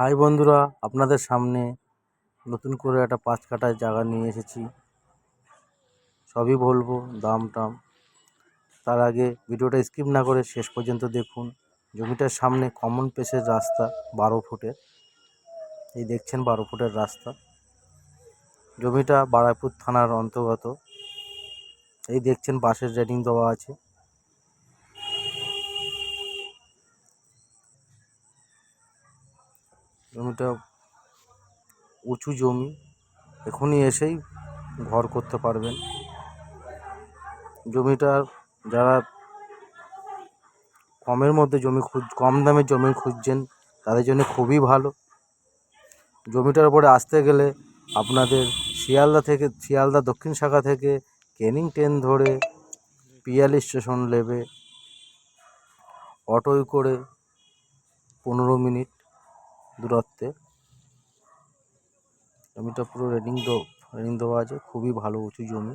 High বন্ধুরা, আপনাদের সামনে নতুন করে একটা পাঁচ কাঠার জায়গা নিয়ে এসেছি। সবই বলব, দাম টাম। তার আগে ভিডিওটা স্কিপ না করে শেষ পর্যন্ত দেখুন। জমিটার সামনে কমন পেসের রাস্তা, বারো ফুটের। এই দেখছেন বারো ফুটের রাস্তা। জমিটা বারাইপুর থানার অন্তর্গত। এই দেখছেন বাঁশের রেডিং দেওয়া আছে। জমিটা উঁচু জমি, এখনই এসেই ঘর করতে পারবেন। জমিটার যারা কমের মধ্যে জমি খুঁজ, কম দামে জমি খুঁজছেন, তাদের জন্য খুবই ভালো। জমিটার উপরে আসতে গেলে আপনাদের শিয়ালদা থেকে, শিয়ালদা দক্ষিণ শাখা থেকে কেনিং ট্রেন ধরে পিয়ালি স্টেশন নেবে, অটোয় করে পনেরো মিনিট। দূরত্বে। জমিটা পুরো রেলিং দো রেলিং দেওয়া আছে। খুবই ভালো উঁচু জমি।